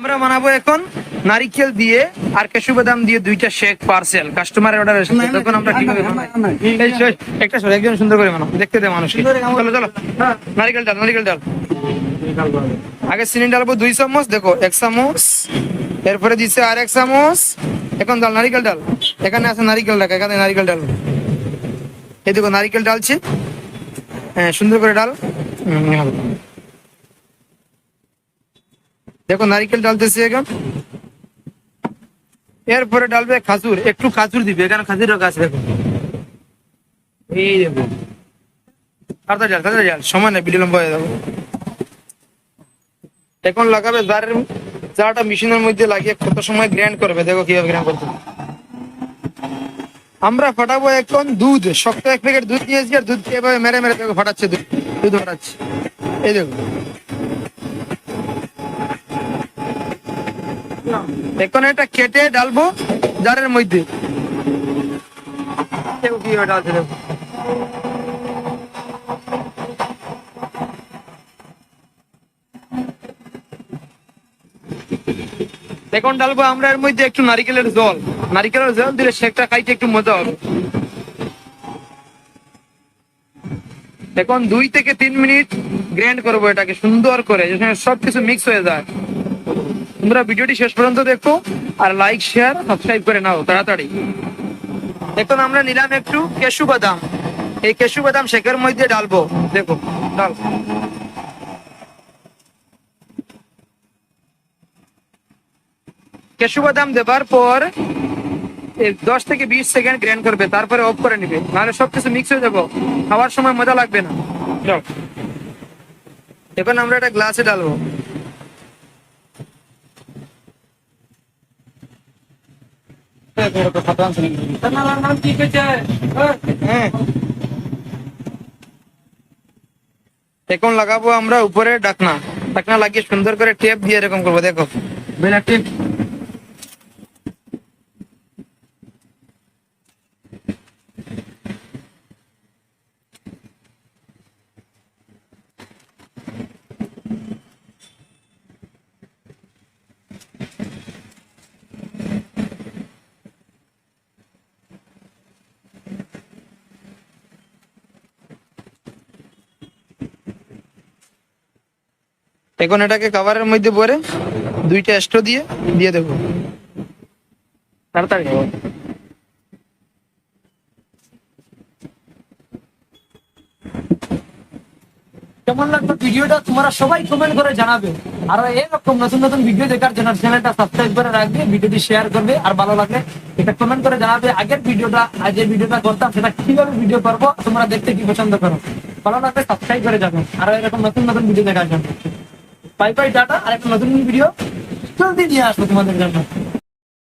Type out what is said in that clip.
আমরা বানাবো এখন নারিকেল দিয়ে আর কেশু বাদাম দিয়ে দুইটা শেক পার্সেল। কাস্টমারের অর্ডার এসেছে তখন আমরা কীভাবে বানাই? একটা সর একজন সুন্দর করে বানাও দেখতে দে মানুষকে। চলো চলো। নারিকেল ডাল নারিকেল ডাল। আগে চিনি ডালবো দুই চামচ দেখো এক চামচ। এরপরে দিছে আর এক চামচ। এখন ডাল নারিকেল ডাল। এখানে আছে নারিকেল ডাল এখানে নারিকেল ডাল। এই দেখো নারিকেল ডালছি। হ্যাঁ সুন্দর করে ডাল। হবে। দেখো নারিকেল ডালতেছি এখন এরপরে ডালবে খাজুর, একটু খাজুর দিবে, এখানে খাজুরের গাছ দেখো। এই দেখো এখন লাগাবে মেশিনের মধ্যে লাগিয়ে কত সময় গ্র্যান্ড করবে, দেখো কীভাবে আমরা ফাটাবো এখন দুধ শক্ত এক প্যাকেট দুধ নিয়েছি আর দুধ এভাবে মেরে মেরে দেখো ফাটাচ্ছে দুধ। দুধ ফাটাচ্ছে। এই দেখো। এখন এটা কেটে ডালবো জারের মধ্যে। ডালছে দেখো এখন ডালবো আমরা এর মধ্যে একটু নারিকেলের জল। নারিকেলের জল দিলে শেকটা খাইতে একটু মজা হবে। এখন দুই থেকে তিন মিনিট গ্র্যান্ড করব এটাকে সুন্দর করে সবকিছু মিক্স হয়ে যায়। তোমরা ভিডিওটি শেষ পর্যন্ত দেখো আর লাইক শেয়ার সাবস্ক্রাইব করে নাও তাড়াতাড়ি। এখন আমরা নিলাম একটু কেশু বাদাম। এই কেশু বাদাম শেকের মধ্যে ডালবো দেখো ডাল কেশু বাদাম দেবার পর দশ থেকে বিশ সেকেন্ড গ্র্যান্ড করবে, তারপরে অফ করে নিবে। নাহলে সবকিছু মিক্স হয়ে যাব। খাওয়ার সময় মজা লাগবে না। এখন আমরা এটা গ্লাসে ডালবো হ্যাঁ। এখন লাগাবো আমরা উপরে ডাকনা। ডাকনা লাগিয়ে সুন্দর করে টেপ দিয়ে এরকম করব, দেখো। এখন এটাকে কাভারের মধ্যে ভরে দুইটা স্টো দিয়ে দিয়ে দেবো তাড়াতাড়ি কেমন লাগল ভিডিওটা? তোমরা সবাই কমেন্ট করে জানাবে। আর এরকম নতুন নতুন ভিডিও দেখার জন্য চ্যানেলটা সাবস্ক্রাইব করে রাখবে, ভিডিওটি শেয়ার করবে। আর ভালো লাগলে এটা কমেন্ট করে জানাবে আগের ভিডিওটা আজ যে ভিডিওটা করতাম, সেটা কীভাবে ভিডিও করব, তোমরা দেখতে কি পছন্দ করো। ভালো লাগলে সাবস্ক্রাইব করে যাবে। আর এরকম নতুন নতুন ভিডিও দেখার জন্য। বাই বাই টাটা আর একটা নতুন ভিডিও জলদি নিয়ে আসব তোমাদের জন্য।